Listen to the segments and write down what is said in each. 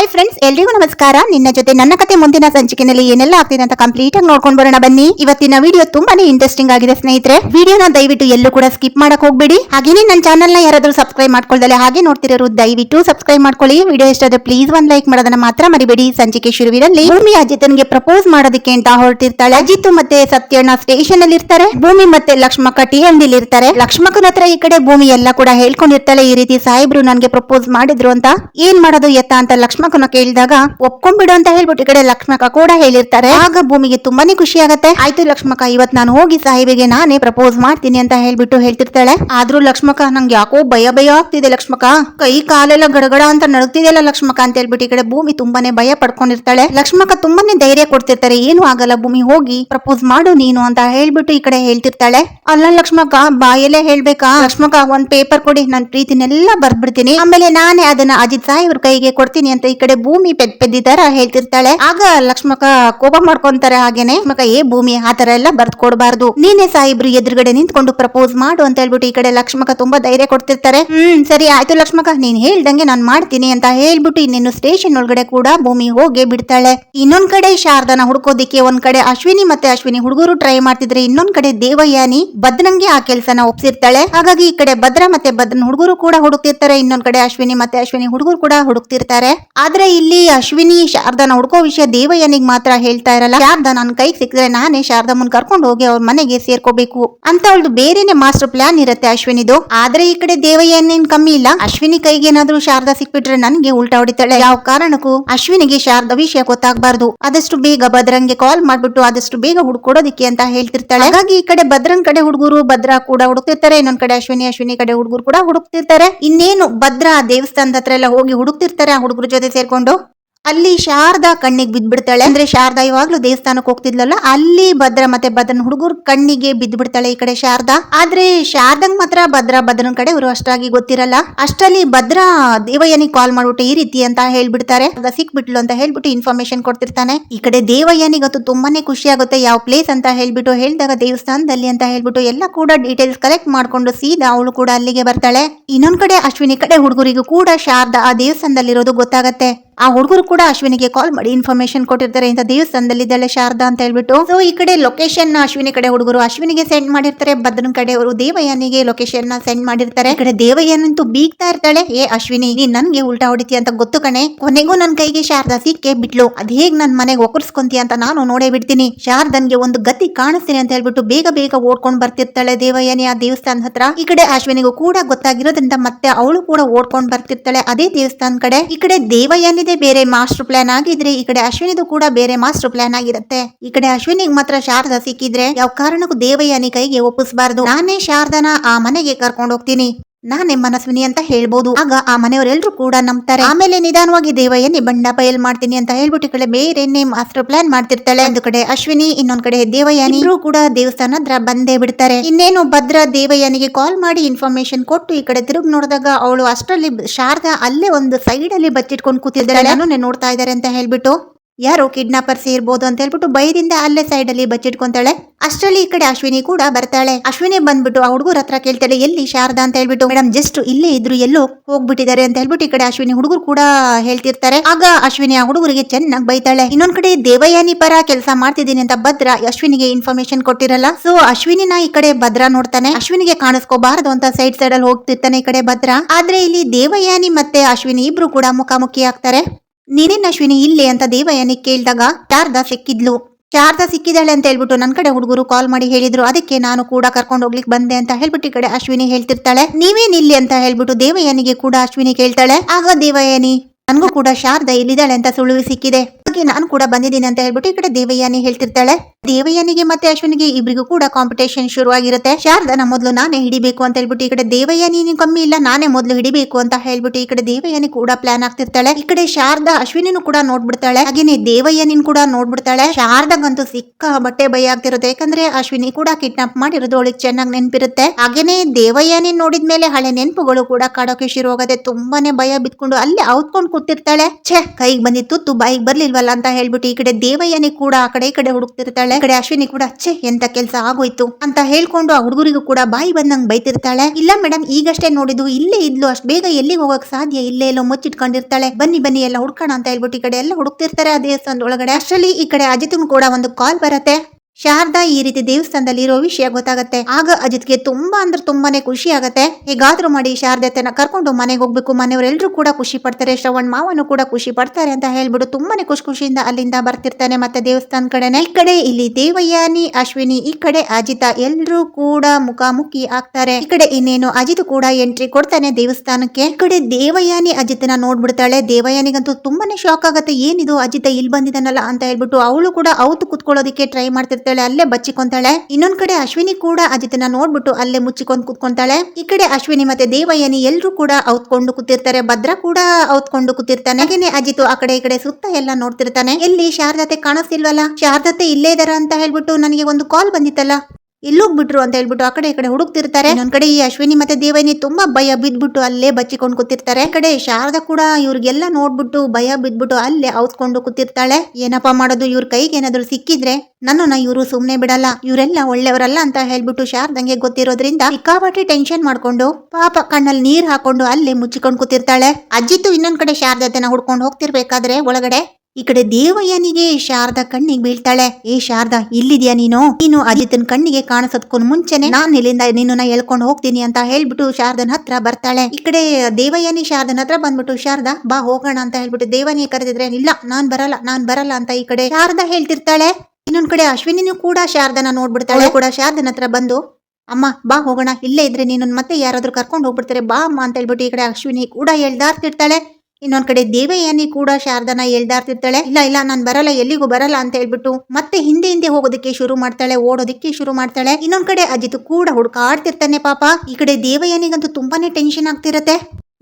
Hi friends ಎಲ್ರಿಗೂ ನಮಸ್ಕಾರ. ನಿನ್ನ ಜೊತೆ ನನ್ನ ಕತೆ ಮುಂದಿನ ಸಂಚಿಕೆನಲ್ಲಿ ಏನೆಲ್ಲ ಆಗ್ತಿದೆ ಅಂತ ಕಂಪ್ಲೀಟ್ ಆಗಿ ನೋಡ್ಕೊಂಡು ಬರೋಣ ಬನ್ನಿ. ಇವತ್ತಿನ ವಿಡಿಯೋ ತುಂಬಾನೇ ಇಂಟ್ರೆಸ್ಟಿಂಗ್ ಆಗಿದೆ ಸ್ನೇಹಿತರೆ. ವಿಡಿಯೋನ ದಯವಿಟ್ಟು ಎಲ್ಲೂ ಕೂಡ ಸ್ಕಿಪ್ ಮಾಡಕ್ ಹೋಗ್ಬೇಡಿ. ಹಾಗೇನೇ ನನ್ನ ಚಾನಲ್ನ ಯಾರಾದ್ರೂ ಸಬ್ಸ್ಕ್ರೈಬ್ ಮಾಡ್ಕೊಳ್ದಲೆ ಹಾಗೆ ನೋಡ್ತಿರೋರು, ದಯವಿಟ್ಟು ಸಬ್ಸ್ಕ್ರೈಬ್ ಮಾಡ್ಕೊಳ್ಳಿ. ವಿಡಿಯೋ ಇಷ್ಟ ಆದ್ರೆ ಪ್ಲೀಸ್ ಒಂದ್ ಲೈಕ್ ಮಾಡೋದನ್ನ ಮಾತ್ರ ಮರಿಬೇಡಿ. ಸಂಚಿಕೆ ಶುರುವಿನಲ್ಲಿ ಭೂಮಿ ಅಜಿತನ್ಗೆ ಪ್ರಪೋಸ್ ಮಾಡೋದಕ್ಕೆ ಅಂತ ಹೊರಟಿರ್ತಾಳೆ. ಅಜಿತ್ ಮತ್ತೆ ಸತ್ಯಣ್ಣ ಸ್ಟೇಷನ್ ಅಲ್ಲಿ ಇರ್ತಾರೆ. ಭೂಮಿ ಮತ್ತೆ ಲಕ್ಷ್ಮಕ್ಕ ಟಿ ಇಲ್ಲಿ ಇರ್ತಾರೆ. ಲಕ್ಷ್ಮಕ್ಕನ ಹತ್ರ ಈ ಕಡೆ ಭೂಮಿ ಎಲ್ಲ ಕೂಡ ಹೇಳ್ಕೊಂಡಿರ್ತಾಳೆ. ಈ ರೀತಿ ಸಾಹೇಬ್ರು ನನ್ಗೆ ಪ್ರಪೋಸ್ ಮಾಡಿದ್ರು ಅಂತ. ಏನ್ ಮಾಡೋದು ಎತ್ತ ಅಂತ ಲಕ್ಷ್ಮಕ್ಕನ ಕೇಳಿದಾಗ, ಒಪ್ಕೊಂಡ್ಬಿಡು ಅಂತ ಹೇಳ್ಬಿಟ್ಟು ಈ ಕಡೆ ಲಕ್ಷ್ಮಕ್ಕ ಕೂಡ ಹೇಳಿರ್ತಾರೆ. ಆಗ ಭೂಮಿಗೆ ತುಂಬಾನೇ ಖುಷಿ ಆಗತ್ತೆ ಆಯ್ತು ಲಕ್ಷ್ಮಕ್ಕ ಇವತ್ ನಾನು ಹೋಗಿ ಸಾಹೇಬಿಗೆ ನಾನೇ ಪ್ರಪೋಸ್ ಮಾಡ್ತೀನಿ ಅಂತ ಹೇಳ್ಬಿಟ್ಟು ಹೇಳ್ತಿರ್ತಾಳೆ. ಆದ್ರೂ ಲಕ್ಷ್ಮಕ್ಕ ನಂಗೆ ಯಾಕೋ ಭಯ ಭಯ ಆಗ್ತಿದೆ ಲಕ್ಷ್ಮಕ್ಕ ಕೈ ಕಾಲೆಲ್ಲ ಗಡಗಡ ಅಂತ ನಡುಗ್ತಿದೆಯಲ್ಲ ಲಕ್ಷ್ಮಕ್ಕ ಅಂತ ಹೇಳ್ಬಿಟ್ಟು ಈ ಕಡೆ ಭೂಮಿ ತುಂಬಾನೇ ಭಯ ಪಡ್ಕೊಂಡಿರ್ತಾಳೆ. ಲಕ್ಷ್ಮಕ್ಕ ತುಂಬಾನೇ ಧೈರ್ಯ ಕೊಡ್ತಿರ್ತಾರೆ. ಏನು ಆಗಲ್ಲ ಭೂಮಿ, ಹೋಗಿ ಪ್ರಪೋಸ್ ಮಾಡು ನೀನು ಅಂತ ಹೇಳ್ಬಿಟ್ಟು ಈ ಕಡೆ ಹೇಳ್ತಿರ್ತಾಳೆ. ಅಲ್ಲ ಲಕ್ಷ್ಮಕ್ಕ ಬಾಯಲ್ಲೇ ಹೇಳ್ಬೇಕಾ? ಲಕ್ಷ್ಮಕ್ಕ ಒಂದ್ ಪೇಪರ್ ಕೊಡಿ. ನನ್ ಪ್ರೀತಿನೆಲ್ಲ ಬರ್ಬಿಡ್ತೀನಿ ಆಮೇಲೆ ನಾನೇ ಅದನ್ನ ಅಜಿತ್ ಸಾಹೇಬ್ರ ಕೈಗೆ ಕೊಡ್ತೀನಿ ಅಂತ ಕಡೆ ಭೂಮಿ ಪೆದ್ ಪೆದ್ದಿದಾರ ತರ ಹೇಳ್ತಿರ್ತಾಳೆ. ಆಗ ಲಕ್ಷ್ಮಕ ಕೋಪ ಮಾಡ್ಕೊಂತಾರೆ ಹಾಗೇನೆ. ಲಕ್ಷ್ಮಕ ಏ ಭೂಮಿ, ಆ ತರ ಎಲ್ಲ ಬರ್ದ್ ಕೊಡಬಾರ್ದು ನೀನೆ ಸಾಹಿಬ್ರು ಎದುರುಗಡೆ ನಿಂತ್ಕೊಂಡು ಪ್ರಪೋಸ್ ಮಾಡು ಅಂತ ಹೇಳ್ಬಿಟ್ಟು ಈ ಕಡೆ ಲಕ್ಷ್ಮಕ ತುಂಬಾ ಧೈರ್ಯ ಕೊಡ್ತಿರ್ತಾರೆ. ಹ್ಮ್, ಸರಿ ಆಯ್ತು ಲಕ್ಷ್ಮಕ ನೀನ್ ಹೇಳ್ದಂಗೆ ನಾನ್ ಮಾಡ್ತೀನಿ ಅಂತ ಹೇಳ್ಬಿಟ್ಟು ಇನ್ನೇನು ಸ್ಟೇಷನ್ ಒಳಗಡೆ ಕೂಡ ಭೂಮಿ ಹೋಗಿ ಬಿಡ್ತಾಳೆ. ಇನ್ನೊಂದ್ ಕಡೆ ಶಾರದನ ಹುಡ್ಕೋದಿಕ್ಕೆ, ಒಂದ್ ಕಡೆ ಅಶ್ವಿನಿ ಮತ್ತೆ ಅಶ್ವಿನಿ ಹುಡುಗರು ಟ್ರೈ ಮಾಡ್ತಿದ್ರೆ ಇನ್ನೊಂದ್ ಕಡೆ ದೇವಯಾನಿ ಬದ್ರಂಗೆ ಆ ಕೆಲ್ಸನ ಒಪ್ಸಿರ್ತಾಳೆ. ಹಾಗಾಗಿ ಈ ಕಡೆ ಭದ್ರ ಮತ್ತೆ ಭದ್ರನ್ ಹುಡುಗರು ಕೂಡ ಹುಡುಕ್ತಿರ್ತಾರೆ. ಇನ್ನೊಂದ್ ಕಡೆ ಅಶ್ವಿನಿ ಮತ್ತೆ ಅಶ್ವಿನಿ ಹುಡುಗರು ಕೂಡ ಹುಡುಕ್ತಿರ್ತಾರೆ. ಆದ್ರೆ ಇಲ್ಲಿ ಅಶ್ವಿನಿ, ಶಾರದಾನ ಹುಡ್ಕೋ ವಿಷಯ ದೇವಯ್ಯನಿಗೆ ಮಾತ್ರ ಹೇಳ್ತಾ ಇರಲ್ಲ. ಶಾರದ ನನ್ ಕೈಗೆ ಸಿಕ್ಕಿದ್ರೆ ನಾನೇ ಶಾರದಾ ಮುನ್ ಕರ್ಕೊಂಡು ಹೋಗಿ ಅವ್ರ ಮನೆಗೆ ಸೇರ್ಕೋಬೇಕು. ಅಂತ ಅವಳ್ದು ಬೇರೆನೆ ಮಾಸ್ಟರ್ ಪ್ಲಾನ್ ಇರುತ್ತೆ ಅಶ್ವಿನಿದು. ಆದ್ರೆ ಈ ಕಡೆ ದೇವಯ್ಯನೇನ್ ಕಮ್ಮಿ ಇಲ್ಲ. ಅಶ್ವಿನಿ ಕೈಗೆ ಏನಾದ್ರೂ ಶಾರದಾ ಸಿಕ್ಬಿಟ್ರೆ ನನ್ಗೆ ಉಲ್ಟಾ ಹೊಡಿತಾಳೆ. ಯಾವ ಕಾರಣಕ್ಕೂ ಅಶ್ವಿನಿಗೆ ಶಾರದಾ ವಿಷಯ ಗೊತ್ತಾಗಬಾರ್ದು. ಆದಷ್ಟು ಬೇಗ ಭದ್ರಂಗೆ ಕಾಲ್ ಮಾಡ್ಬಿಟ್ಟು ಆದಷ್ಟು ಬೇಗ ಹುಡ್ಕೊಡೋದಿಕ್ಕೆ ಅಂತ ಹೇಳ್ತಿರ್ತಾಳೆ. ಹಾಗಾಗಿ ಈ ಕಡೆ ಭದ್ರಂಗ್ ಕಡೆ ಹುಡುಗರು ಭದ್ರ ಕೂಡ ಹುಡುಕ್ತಿರ್ತಾರೆ. ಇನ್ನೊಂದ್ ಕಡೆ ಅಶ್ವಿನಿ ಅಶ್ವಿನಿ ಕಡೆ ಹುಡುಗರು ಕೂಡ ಹುಡುಕ್ತಿರ್ತಾರೆ. ಇನ್ನೇನು ಭದ್ರ ದೇವಸ್ಥಾನದ ಹತ್ರ ಎಲ್ಲ ಹೋಗಿ ಹುಡುಕ್ತಿರ್ತಾರೆ ಆ ಹುಡುಗರ ಜೊತೆ ಸೇರ್ಕೊಂಡು ಅಲ್ಲಿ ಶಾರದಾ ಕಣ್ಣಿಗೆ ಬಿದ್ದ್ಬಿಡ್ತಾಳೆ. ಅಂದ್ರೆ ಶಾರದಾ ಇವಾಗ್ಲೂ ದೇವಸ್ಥಾನಕ್ಕೆ ಹೋಗ್ತಿದ್ಲಲ್ಲ, ಅಲ್ಲಿ ಭದ್ರ ಮತ್ತೆ ಭದ್ರನ್ ಹುಡುಗರು ಕಣ್ಣಿಗೆ ಬಿದ್ದ್ಬಿಡ್ತಾಳೆ ಈ ಕಡೆ ಶಾರದಾ. ಆದ್ರೆ ಶಾರದಂಗ್ ಮಾತ್ರ ಭದ್ರ, ಭದ್ರನ್ ಕಡೆ ಇವರು ಅಷ್ಟಾಗಿ ಗೊತ್ತಿರಲ್ಲ. ಅಷ್ಟಲ್ಲಿ ಭದ್ರ ದೇವಯ್ಯನಿಗೆ ಕಾಲ್ ಮಾಡ್ಬಿಟ್ಟು ಈ ರೀತಿ ಅಂತ ಹೇಳ್ಬಿಡ್ತಾರೆ. ಸಿಕ್ಬಿಟ್ಲು ಅಂತ ಹೇಳ್ಬಿಟ್ಟು ಇನ್ಫಾರ್ಮೇಶನ್ ಕೊಡ್ತಿರ್ತಾನೆ. ಈ ಕಡೆ ದೇವಯ್ಯನಿಗಂತೂ ತುಂಬಾನೇ ಖುಷಿ ಆಗುತ್ತೆ, ಯಾವ ಪ್ಲೇಸ್ ಅಂತ ಹೇಳ್ಬಿಟ್ಟು ಹೇಳಿದಾಗ ದೇವಸ್ಥಾನದಲ್ಲಿ ಅಂತ ಹೇಳ್ಬಿಟ್ಟು ಎಲ್ಲ ಕೂಡ ಡೀಟೇಲ್ಸ್ ಕಲೆಕ್ಟ್ ಮಾಡ್ಕೊಂಡು ಸೀದಾ ಅವಳು ಕೂಡ ಅಲ್ಲಿಗೆ ಬರ್ತಾಳೆ. ಇನ್ನೊಂದ್ ಕಡೆ ಅಶ್ವಿನಿ ಕಡೆ ಹುಡುಗರಿಗೂ ಕೂಡ ಶಾರದಾ ಆ ದೇವಸ್ಥಾನದಲ್ಲಿರೋದು ಗೊತ್ತಾಗತ್ತೆ. ಆ ಹುಡುಗರು ಕೂಡ ಅಶ್ವಿನಿಗೆ ಕಾಲ್ ಮಾಡಿ ಇನ್ಫಾರ್ಮೇಶನ್ ಕೊಟ್ಟಿರ್ತಾರೆ. ಇಂಥ ದೇವಸ್ಥಾನದಲ್ಲಿ ಇದ್ದಾಳೆ ಶಾರದಾ ಅಂತ ಹೇಳ್ಬಿಟ್ಟು. ಸೊ ಈ ಕಡೆ ಲೊಕೇಶನ್ ಅಶ್ವಿನಿ ಕಡೆ ಹುಡುಗರು ಅಶ್ವಿನಿಗೆ ಸೆಂಡ್ ಮಾಡಿರ್ತಾರೆ. ಭದ್ರನ್ ಕಡೆ ಅವರು ದೇವಯ್ಯನಿಗೆ ಲೊಕೇಶನ್ನ ಸೆಂಡ್ ಮಾಡಿರ್ತಾರೆ. ಈ ಕಡೆ ದೇವಯ್ಯನಂತೂ ಬೀಗ್ತಾ ಇರ್ತಾಳೆ. ಏ ಅಶ್ವಿನಿ ನೀನ್ ನನ್ಗೆ ಉಲ್ಟಾ ಹೊಡಿತಿ ಅಂತ ಗೊತ್ತು ಕಣೆ. ಕೊನೆಗೂ ನನ್ನ ಕೈಗೆ ಶಾರದಾ ಸಿಕ್ಕೇ ಬಿಟ್ಲು. ಅದ್ ಹೇಗ್ ನನ್ ಮನೆಗೆ ಒಕರ್ಸ್ಕೊಂತೀಯ ಅಂತ ನಾನು ನೋಡೇ ಬಿಡ್ತೀನಿ. ಶಾರದನ್ಗೆ ಒಂದು ಗತಿ ಕಾಣಿಸ್ತೀನಿ ಅಂತ ಹೇಳ್ಬಿಟ್ಟು ಬೇಗ ಬೇಗ ಓಡ್ಕೊಂಡು ಬರ್ತಿರ್ತಾಳೆ ದೇವಯ್ಯನಿ ಆ ದೇವಸ್ಥಾನದ ಹತ್ರ. ಈ ಕಡೆ ಅಶ್ವಿನಿಗೂ ಕೂಡ ಗೊತ್ತಾಗಿರೋದ್ರಿಂದ ಮತ್ತೆ ಅವಳು ಕೂಡ ಓಡ್ಕೊಂಡು ಬರ್ತಿರ್ತಾಳೆ ಅದೇ ದೇವಸ್ಥಾನ ಕಡೆ. ಈ ಕಡೆ ದೇವಯ್ಯನಿದೆ ಬೇರೆ ಮಾಸ್ಟರ್ ಪ್ಲಾನ್ ಆಗಿದ್ರೆ ಈ ಕಡೆ ಅಶ್ವಿನಿದು ಕೂಡ ಬೇರೆ ಮಾಸ್ಟರ್ ಪ್ಲಾನ್ ಆಗಿರುತ್ತೆ. ಈ ಕಡೆ ಅಶ್ವಿನಿಗೆ ಮಾತ್ರ ಶಾರದಾ ಸಿಕ್ಕಿದ್ರೆ ಯಾವ ಕಾರಣಕ್ಕೂ ದೇವಯ್ಯನಿ ಕೈಗೆ ಒಪ್ಪಿಸಬಾರದು. ನಾನೇ ಶಾರದಾನ ಆ ಮನೆಗೆ ಕರ್ಕೊಂಡು ಹೋಗ್ತೀನಿ ನಾನೇ ಮನಸ್ವಿನಿ ಅಂತ ಹೇಳ್ಬೋದು. ಆಗ ಆ ಮನೆಯವರೆಲ್ಲರೂ ಕೂಡ ನಂಬ್ತಾರೆ. ಆಮೇಲೆ ನಿಧಾನವಾಗಿ ದೇವಯ್ಯನಿ ಬಂಡ ಬಯಲ್ ಮಾಡ್ತೀನಿ ಅಂತ ಹೇಳ್ಬಿಟ್ಟು ಕಡೆ ನೇಮ್ ಮಾಸ್ಟರ್ ಪ್ಲಾನ್ ಮಾಡ್ತಿರ್ತಾಳೆ. ಒಂದು ಕಡೆ ಅಶ್ವಿನಿ, ಇನ್ನೊಂದ್ ಕಡೆ ದೇವಯ್ಯನಿ ಇಬ್ರು ಕೂಡ ದೇವಸ್ಥಾನ ಹತ್ರ ಬಂದೇ ಬಿಡ್ತಾರೆ. ಇನ್ನೇನು ಭದ್ರ ದೇವಯ್ಯನಿಗೆ ಕಾಲ್ ಮಾಡಿ ಇನ್ಫಾರ್ಮೇಶನ್ ಕೊಟ್ಟು ಈ ಕಡೆ ತಿರುಗಿ ನೋಡಿದಾಗ ಅವಳು ಅಷ್ಟರಲ್ಲಿ ಶಾರದಾ ಅಲ್ಲೇ ಒಂದು ಸೈಡ್ ಅಲ್ಲಿ ಬಚ್ಚಿಟ್ಕೊಂಡು ಕೂತಿದ್ದಾಳೆ. ನೋಡ್ತಾ ಇದ್ದಾರೆ ಅಂತ ಹೇಳ್ಬಿಟ್ಟು. ಯಾರೋ ಕಿಡ್ನಾಪರ್ಸ್ ಇರ್ಬೋದು ಅಂತ ಹೇಳ್ಬಿಟ್ಟು ಭಯದಿಂದ ಅಲ್ಲೇ ಸೈಡ್ ಅಲ್ಲಿ ಬಚ್ಚಿಟ್ಕೊಂತಾಳೆ. ಅಷ್ಟರಲ್ಲಿ ಈ ಕಡೆ ಅಶ್ವಿನಿ ಕೂಡ ಬರ್ತಾಳೆ. ಅಶ್ವಿನಿ ಬಂದ್ಬಿಟ್ಟು ಆ ಹುಡುಗರ ಹತ್ರ ಕೇಳ್ತಾಳೆ, ಎಲ್ಲಿ ಶಾರದಾ? ಅಂತ ಹೇಳ್ಬಿಟ್ಟು ಮೇಡಮ್ ಜಸ್ಟ್ ಇಲ್ಲೇ ಇದ್ರು ಎಲ್ಲೋ ಹೋಗ್ಬಿಟ್ಟಿದ್ದಾರೆ. ಅಂತ ಹೇಳ್ಬಿಟ್ಟು ಈ ಕಡೆ ಅಶ್ವಿನಿ ಹುಡುಗರು ಕೂಡ ಹೇಳ್ತಿರ್ತಾರೆ. ಆಗ ಅಶ್ವಿನಿ ಆ ಹುಡುಗರಿಗೆ ಚೆನ್ನಾಗಿ ಬೈತಾಳೆ. ಇನ್ನೊಂದ್ ಕಡೆ ದೇವಯಾನಿ ಪರ ಕೆಲಸ ಮಾಡ್ತಿದ್ದೀನಿ ಅಂತ ಭದ್ರ ಅಶ್ವಿನಿಗೆ ಇನ್ಫಾರ್ಮೇಶನ್ ಕೊಟ್ಟಿರಲ್ಲ. ಸೊ ಅಶ್ವಿನಿನ ಈ ಕಡೆ ಭದ್ರ ನೋಡ್ತಾನೆ. ಅಶ್ವಿನಿಗೆ ಕಾಣಿಸ್ಕೋಬಾರದು ಅಂತ ಸೈಡ್ ಸೈಡ್ ಅಲ್ಲಿ ಹೋಗ್ತಿರ್ತಾನೆ ಈ ಕಡೆ ಭದ್ರ. ಆದ್ರೆ ಇಲ್ಲಿ ದೇವಯಾನಿ ಮತ್ತೆ ಅಶ್ವಿನಿ ಇಬ್ರು ಕೂಡ ಮುಖಾಮುಖಿ ಆಗ್ತಾರೆ ನೀನೇನ್ ಅಶ್ವಿನಿ ಇಲ್ಲೇ ಅಂತ ದೇವಯಾನಿ ಕೇಳಿದಾಗ ಶಾರದಾ ಸಿಕ್ಕಿದ್ಲು. ಶಾರದಾ ಸಿಕ್ಕಿದಾಳೆ ಅಂತ ಹೇಳ್ಬಿಟ್ಟು ನನ್ನ ಕಡೆ ಹುಡುಗರು ಕಾಲ್ ಮಾಡಿ ಹೇಳಿದ್ರು, ಅದಕ್ಕೆ ನಾನು ಕೂಡ ಕರ್ಕೊಂಡು ಹೋಗ್ಲಿಕ್ಕೆ ಬಂದೆ ಅಂತ ಹೇಳ್ಬಿಟ್ಟು ಈ ಕಡೆ ಅಶ್ವಿನಿ ಹೇಳ್ತಿರ್ತಾಳೆ. ನೀವೇನ್ ಇಲ್ಲಿ ಅಂತ ಹೇಳ್ಬಿಟ್ಟು ದೇವಯಾನಿಗೆ ಕೂಡ ಅಶ್ವಿನಿ ಕೇಳ್ತಾಳೆ. ಆಗ ದೇವಯಾನಿ, ನನಗೂ ಕೂಡ ಶಾರದಾ ಇಲ್ಲಿದ್ದಾಳೆ ಅಂತ ಸುಳಿವು ಸಿಕ್ಕಿದೆ. ಹಾಗೆ ನಾನು ಕೂಡ ಬಂದಿದ್ದೀನಿ ಅಂತ ಹೇಳ್ಬಿಟ್ಟು ಈ ಕಡೆ ದೇವಯ್ಯಾನಿ ಹೇಳ್ತಿರ್ತಾಳೆ. ದೇವಯ್ಯನಿಗೆ ಮತ್ತೆ ಅಶ್ವಿನಿಗೆ ಇಬ್ರಿಗೂ ಕೂಡ ಕಾಂಪಿಟೇಷನ್ ಶುರುವಾಗಿರುತ್ತೆ. ಶಾರದನ ಮೊದಲು ನಾನೇ ಹಿಡಿಬೇಕು ಅಂತ ಹೇಳ್ಬಿಟ್ಟು ಈ ಕಡೆ ದೇವಯ್ಯಾನಿ ಕಮ್ಮಿ ಇಲ್ಲ, ನಾನೇ ಮೊದಲು ಹಿಡಿಬೇಕು ಅಂತ ಹೇಳ್ಬಿಟ್ಟು ಈ ಕಡೆ ದೇವಯ್ಯನಿ ಕೂಡ ಪ್ಲಾನ್ ಆಗ್ತಿರ್ತಾಳೆ ಈ ಕಡೆ ಶಾರದಾ ಅಶ್ವಿನಿನೂ ಕೂಡ ನೋಡ್ಬಿಡ್ತಾಳೆ. ಹಾಗೇನೆ ದೇವಯ್ಯನಿನ್ ಕೂಡ ನೋಡ್ಬಿಡ್ತಾಳೆ. ಶಾರದಾಗಂತೂ ಸಿಕ್ಕ ಬಟ್ಟೆ ಭಯ ಆಗ್ತಿರುತ್ತೆ. ಯಾಕಂದ್ರೆ ಅಶ್ವಿನಿ ಕೂಡ ಕಿಡ್ನಾಪ್ ಮಾಡಿರೋದು ಅವಳಿಗೆ ಚೆನ್ನಾಗಿ ನೆನಪಿರುತ್ತೆ. ಹಾಗೇನೆ ನೋಡಿದ ನೋಡಿದ್ಮೇಲೆ ಹಳೆ ನೆನಪುಗಳು ಕೂಡ ಕಾಡೋಕೆ ಶುರು ಆಗುತ್ತೆ ತುಂಬಾನೇ ಭಯ ಬಿತ್ಕೊಂಡು ಅಲ್ಲಿ ಔತ್ಕೊಂಡು ಕೂತಿರ್ತಾಳೆ. ಛೇ, ಕೈಗೆ ಬಂದಿತ್ತು ಬಾಯಿಗೆ ಬರ್ಲಿಲ್ವಲ್ಲ ಅಂತ ಹೇಳ್ಬಿಟ್ಟು ಈ ಕಡೆ ದೇವಯ್ಯನೇ ಕೂಡ ಆ ಕಡೆ ಈ ಕಡೆ ಹುಡುಕ್ತಿರ್ತಾಳೆ ಕಡೆ ಅಶ್ವಿನಿ ಕೂಡ ಅಚ್ಚೆ ಎಂತ ಕೆಲಸ ಆಗೋಯ್ತು ಅಂತ ಹೇಳ್ಕೊಂಡು ಆ ಹುಡುಗರಿಗೂ ಕೂಡ ಬಾಯಿ ಬಂದಂಗ್ ಬೈತಿರ್ತಾಳೆ. ಇಲ್ಲ ಮೇಡಮ್ ಈಗಷ್ಟೇ ನೋಡಿದ್ದು ಇಲ್ಲೇ ಇದ್ಲು, ಅಷ್ಟು ಬೇಗ ಎಲ್ಲಿಗೆ ಹೋಗಕ್ ಸಾಧ್ಯ? ಇಲ್ಲೇ ಎಲ್ಲೋ ಮುಚ್ಚಿಟ್ಕೊಂಡಿರ್ತಾಳೆ. ಬನ್ನಿ ಬನ್ನಿ, ಎಲ್ಲ ಹುಡ್ಕೋಣ ಅಂತ ಹೇಳ್ಬಿಟ್ಟು ಈ ಕಡೆ ಎಲ್ಲ ಹುಡುಕ್ತಿರ್ತಾರೆ ಆ ದೇವಸ್ಥಾನದ ಒಳಗಡೆ ಅಷ್ಟರಲ್ಲಿ ಈ ಕಡೆ ಅಜಿತ್ಗೂ ಕೂಡ ಒಂದು ಕಾಲ್ ಬರತ್ತೆ. ಶಾರದಾ ಈ ರೀತಿ ದೇವಸ್ಥಾನದಲ್ಲಿ ಇರೋ ವಿಷಯ ಗೊತ್ತಾಗತ್ತೆ. ಆಗ ಅಜಿತ್ಗೆ ತುಂಬಾ ಅಂದ್ರೆ ತುಂಬಾನೇ ಖುಷಿ ಆಗತ್ತೆ. ಹೇಗಾದ್ರೂ ಮಾಡಿ ಶಾರದತೆನ ಕರ್ಕೊಂಡು ಮನೆಗೆ ಹೋಗ್ಬೇಕು. ಮನೆಯವರೆಲ್ಲರೂ ಕೂಡ ಖುಷಿ ಪಡ್ತಾರೆ. ಶ್ರವಣ್ ಮಾವನು ಕೂಡ ಖುಷಿ ಪಡ್ತಾರೆ ಅಂತ ಹೇಳ್ಬಿಟ್ಟು ತುಂಬಾನೇ ಖುಷಿ ಖುಷಿಯಿಂದ ಅಲ್ಲಿಂದ ಬರ್ತಿರ್ತಾನೆ ಮತ್ತೆ ದೇವಸ್ಥಾನ ಕಡೆನೆ ಈ ಕಡೆ ಇಲ್ಲಿ ದೇವಯ್ಯಾನಿ ಅಶ್ವಿನಿ, ಈ ಕಡೆ ಅಜಿತ ಎಲ್ಲರೂ ಕೂಡ ಮುಖಾಮುಖಿ ಆಗ್ತಾರೆ. ಈ ಕಡೆ ಇನ್ನೇನು ಅಜಿತ್ ಕೂಡ ಎಂಟ್ರಿ ಕೊಡ್ತಾನೆ ದೇವಸ್ಥಾನಕ್ಕೆ. ಈ ಕಡೆ ದೇವಯಾನಿ ಅಜಿತನ ನೋಡ್ಬಿಡ್ತಾಳೆ. ದೇವಯಾನಿಗಂತೂ ತುಂಬಾನೇ ಶಾಕ್ ಆಗತ್ತೆ. ಏನಿದು ಅಜಿತ ಇಲ್ಲಿ ಬಂದಿದ್ದಾನಲ್ಲ ಅಂತ ಹೇಳ್ಬಿಟ್ಟು ಅವಳು ಕೂಡ ಅವತ್ತು ಕುತ್ಕೊಳ್ಳೋದಕ್ಕೆ ಟ್ರೈ ಮಾಡ್ತಿರ್ತಾಳೆ. ಅಲ್ಲೇ ಬಚ್ಚಿಕೊಂತಾಳೆ ಇನ್ನೊಂದ್ ಕಡೆ ಅಶ್ವಿನಿ ಕೂಡ ಅಜಿತನ ನೋಡ್ಬಿಟ್ಟು ಅಲ್ಲೇ ಮುಚ್ಚಿಕೊಂಡ್ ಕೂತ್ಕೊಂತಾಳೆ ಈ ಕಡೆ ಅಶ್ವಿನಿ ಮತ್ತೆ ದೇವಯ್ಯನಿ ಎಲ್ರು ಕೂಡ ಔತ್ಕೊಂಡು ಕೂತಿರ್ತಾರೆ. ಭದ್ರ ಕೂಡ ಔತ್ಕೊಂಡು ಕೂತಿರ್ತಾನೆ. ಹಾಗೇನೆ ಅಜಿತ್ ಆ ಕಡೆ ಈ ಕಡೆ ಸುತ್ತ ಎಲ್ಲ ನೋಡ್ತಿರ್ತಾನೆ. ಎಲ್ಲಿ ಶಾರದತೆ ಕಾಣಿಸ್ತಿಲ್ವಲ್ಲ? ಶಾರದತೆ ಇಲ್ಲೇ ಇದಾರ ಅಂತ ಹೇಳ್ಬಿಟ್ಟು ನನಗೆ ಒಂದು ಕಾಲ್ ಬಂದಿತ್ತಲ್ಲ. ಎಲ್ಲೋಗ್ಬಿಟ್ರು ಅಂತ ಹೇಳ್ಬಿಟ್ಟು ಆ ಕಡೆ ಈ ಕಡೆ ಹುಡುಕ್ತಿರ್ತಾರೆ. ಇನ್ನೊಂದ್ ಕಡೆ ಈ ಅಶ್ವಿನಿ ಮತ್ತೆ ದೇವನಿ ತುಂಬಾ ಭಯ ಬಿದ್ಬಿಟ್ಟು ಅಲ್ಲೇ ಬಚ್ಚಿಕೊಂಡು ಕೂತಿರ್ತಾರೆ. ಈ ಕಡೆ ಶಾರದಾ ಕೂಡ ಇವ್ರಿಗೆಲ್ಲ ನೋಡ್ಬಿಟ್ಟು ಭಯ ಬಿದ್ಬಿಟ್ಟು ಅಲ್ಲೇ ಔತ್ಕೊಂಡು ಕೂತಿರ್ತಾಳೆ. ಏನಪ್ಪಾ ಮಾಡೋದು? ಇವ್ರ ಕೈಗೆ ಏನಾದ್ರು ಸಿಕ್ಕಿದ್ರೆ ನನ್ನನ್ನ ಇವರು ಸುಮ್ನೆ ಬಿಡಲ್ಲ. ಇವರೆಲ್ಲ ಒಳ್ಳೆಯವರಲ್ಲ ಅಂತ ಹೇಳ್ಬಿಟ್ಟು ಶಾರದಂಗೆ ಗೊತ್ತಿರೋದ್ರಿಂದ ಸಿಕ್ಕಾಪಟ್ಟೆ ಟೆನ್ಷನ್ ಮಾಡ್ಕೊಂಡು ಪಾಪ ಕಣ್ಣಲ್ಲಿ ನೀರ್ ಹಾಕೊಂಡು ಅಲ್ಲೇ ಮುಚ್ಚಿಕೊಂಡು ಕೂತಿರ್ತಾಳೆ. ಅಜ್ಜಿತು ಇನ್ನೊಂದ್ ಕಡೆ ಶಾರದತನ ಹುಡ್ಕೊಂಡು ಹೋಗ್ತಿರ್ಬೇಕಾದ್ರೆ ಒಳಗಡೆ ಈ ಕಡೆ ದೇವಯ್ಯನಿಗೆ ಶಾರದಾ ಕಣ್ಣಿಗೆ ಬೀಳ್ತಾಳೆ. ಏ ಶಾರದಾ ಇಲ್ಲಿದ್ಯಾ ನೀನು? ನೀನು ಅಜಿತನ್ ಕಣ್ಣಿಗೆ ಕಾಣಿಸೋದ್ಕೊಂಡು ಮುಂಚೆನೆ ನಾನ್ ಇಲ್ಲಿಂದ ನಿನ್ನ ಹೇಳ್ಕೊಂಡು ಹೋಗ್ತೀನಿ ಅಂತ ಹೇಳ್ಬಿಟ್ಟು ಶಾರದನ್ ಹತ್ರ ಬರ್ತಾಳೆ. ಈ ಕಡೆ ದೇವಯ್ಯನಿ ಶಾರದನ್ ಹತ್ರ ಬಂದ್ಬಿಟ್ಟು, ಶಾರದಾ, ಬಾ, ಹೋಗೋಣ ಅಂತ ಹೇಳ್ಬಿಟ್ಟು ದೇವನಿ ಕರೆದಿದ್ರೆ, ಇಲ್ಲ, ನಾನ್ ಬರಲ್ಲ ನಾನ್ ಬರಲ್ಲ ಅಂತ ಈ ಕಡೆ ಶಾರದಾ ಹೇಳ್ತಿರ್ತಾಳೆ. ಇನ್ನೊಂದ್ ಕಡೆ ಅಶ್ವಿನಿನೂ ಕೂಡ ಶಾರದನ ನೋಡ್ಬಿಡ್ತಾಳೆ. ಕೂಡ ಶಾರದನ್ ಹತ್ರ ಬಂದು, ಅಮ್ಮ, ಬಾ, ಹೋಗೋಣ, ಇಲ್ಲೇ ಇದ್ರೆ ನೀನು ಮತ್ತೆ ಯಾರಾದ್ರೂ ಕರ್ಕೊಂಡು ಹೋಗ್ಬಿಡ್ತಾರೆ, ಬಾ, ಅಮ್ಮ, ಅಂತ ಹೇಳ್ಬಿಟ್ಟು ಈ ಕಡೆ ಅಶ್ವಿನಿ ಕೂಡ ಹೇಳ್ದಾರ್ತಿರ್ತಾಳೆ. ಇನ್ನೊಂದ್ ಕಡೆ ದೇವಯಾನಿ ಕೂಡ ಶಾರದನ ಹೇಳ್ದಾರ್ತಿರ್ತಾಳೆ ಇಲ್ಲ ಇಲ್ಲ, ನಾನು ಬರಲ್ಲ, ಎಲ್ಲಿಗೂ ಬರಲ್ಲ ಅಂತ ಹೇಳ್ಬಿಟ್ಟು ಮತ್ತೆ ಹಿಂದೆ ಹಿಂದೆ ಹೋಗೋದಕ್ಕೆ ಶುರು ಮಾಡ್ತಾಳೆ, ಓಡೋದಕ್ಕೆ ಶುರು ಮಾಡ್ತಾಳೆ. ಇನ್ನೊಂದ್ ಕಡೆ ಅಜಿತ್ ಕೂಡ ಹುಡುಕಾಡ್ತಿರ್ತಾನೆ ಪಾಪ. ಈ ಕಡೆ ದೇವಯಾನಿಗಂತೂ ತುಂಬಾನೇ ಟೆನ್ಷನ್ ಆಗ್ತಿರತ್ತೆ.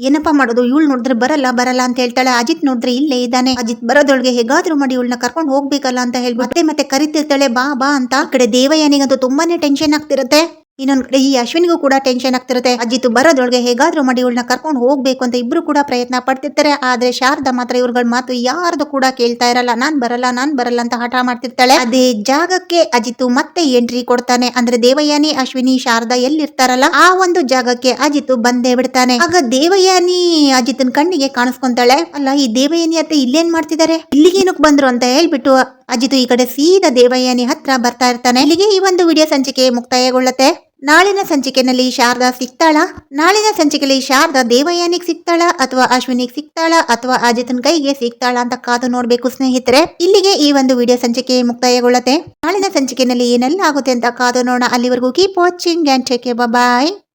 ಏನಪ್ಪಾ ಮಾಡೋದು, ಇವಳು ನೋಡಿದ್ರೆ ಬರಲ್ಲ ಬರಲ್ಲ ಅಂತ ಹೇಳ್ತಾಳೆ. ಅಜಿತ್ ನೋಡಿದ್ರೆ ಇಲ್ಲೇ ಇದ್ದಾನೆ. ಅಜಿತ್ ಬರೋದೊಳಗೆ ಹೇಗಾದ್ರೂ ಮಾಡಿ ಇವಳನ್ನ ಕರ್ಕೊಂಡು ಹೋಗ್ಬೇಕಲ್ಲ ಅಂತ ಹೇಳ್ಬಿಟ್ಟು ಮತ್ತೆ ಮತ್ತೆ ಕರಿತಿರ್ತಾಳೆ, ಬಾ ಬಾ ಅಂತ. ಈ ಕಡೆ ದೇವಯಾನಿಗಂತೂ ತುಂಬಾನೇ ಟೆನ್ಷನ್ ಆಗ್ತಿರತ್ತೆ. ಇನ್ನೊಂದ್ ಕಡೆ ಈ ಅಶ್ವಿನಿಗೂ ಕೂಡ ಟೆನ್ಷನ್ ಆಗ್ತಿರುತ್ತೆ. ಅಜ್ಜಿತು ಬರೋದ್ರೊಳಗೆ ಹೇಗಾದ್ರೂ ಮಾಡಿ ಇವಳನ್ನ ಕರ್ಕೊಂಡು ಹೋಗ್ಬೇಕು ಅಂತ ಇಬ್ರು ಕೂಡ ಪ್ರಯತ್ನ ಪಡ್ತಿರ್ತಾರೆ. ಆದ್ರೆ ಶಾರದಾ ಮಾತ್ರ ಇವ್ರಗಳ ಮಾತು ಯಾರ್ದು ಕೂಡ ಕೇಳ್ತಾ ಇರಲ್ಲ. ನಾನ್ ಬರಲ್ಲ ನಾನ್ ಬರಲ್ಲ ಅಂತ ಹಠ ಮಾಡ್ತಿರ್ತಾಳೆ. ಅದೇ ಜಾಗಕ್ಕೆ ಅಜಿತು ಮತ್ತೆ ಎಂಟ್ರಿ ಕೊಡ್ತಾನೆ. ಅಂದ್ರೆ ದೇವಯಾನಿ, ಅಶ್ವಿನಿ, ಶಾರದಾ ಎಲ್ಲಿರ್ತಾರಲ್ಲ, ಆ ಒಂದು ಜಾಗಕ್ಕೆ ಅಜಿತು ಬಂದೇ ಬಿಡ್ತಾನೆ. ಆಗ ದೇವಯಾನಿ ಅಜಿತ್ನ ಕಣ್ಣಿಗೆ ಕಾಣಿಸ್ಕೊಂತಾಳೆ. ಅಲ್ಲ, ಈ ದೇವಯಾನಿ ಅತ್ತೆ ಇಲ್ಲೇನ್ ಮಾಡ್ತಿದ್ದಾರೆ ಇಲ್ಲಿಗೇನಕ್ ಬಂದ್ರು ಅಂತ ಹೇಳ್ಬಿಟ್ಟು ಅಜಿತು ಈ ಕಡೆ ಸೀದಾ ದೇವಯಾನಿ ಹತ್ರ ಬರ್ತಾ ಇರ್ತಾನೆ. ಇಲ್ಲಿಗೆ ಈ ಒಂದು ವಿಡಿಯೋ ಸಂಚಿಕೆ ಮುಕ್ತಾಯಗೊಳ್ಳುತ್ತೆ. ನಾಳಿನ ಸಂಚಿಕೆನಲ್ಲಿ ಶಾರದಾ ಸಿಗ್ತಾಳ? ನಾಳಿನ ಸಂಚಿಕೆಯಲ್ಲಿ ಶಾರದಾ ದೇವಯ್ಯನಿಗೆ ಸಿಗ್ತಾಳ ಅಥವಾ ಅಶ್ವಿನಿಗೆ ಸಿಗ್ತಾಳ ಅಥವಾ ಅಜಿತನ್ ಕೈಗೆ ಸಿಗ್ತಾಳ ಅಂತ ಕಾದು ನೋಡ್ಬೇಕು ಸ್ನೇಹಿತರೆ. ಇಲ್ಲಿಗೆ ಈ ಒಂದು ವಿಡಿಯೋ ಸಂಚಿಕೆ ಮುಕ್ತಾಯಗೊಳ್ಳುತ್ತೆ. ನಾಳಿನ ಸಂಚಿಕೆಯಲ್ಲಿ ಏನೆಲ್ಲ ಆಗುತ್ತೆ ಅಂತ ಕಾದು ನೋಡೋಣ. ಅಲ್ಲಿವರೆಗೂ keep watching and take bye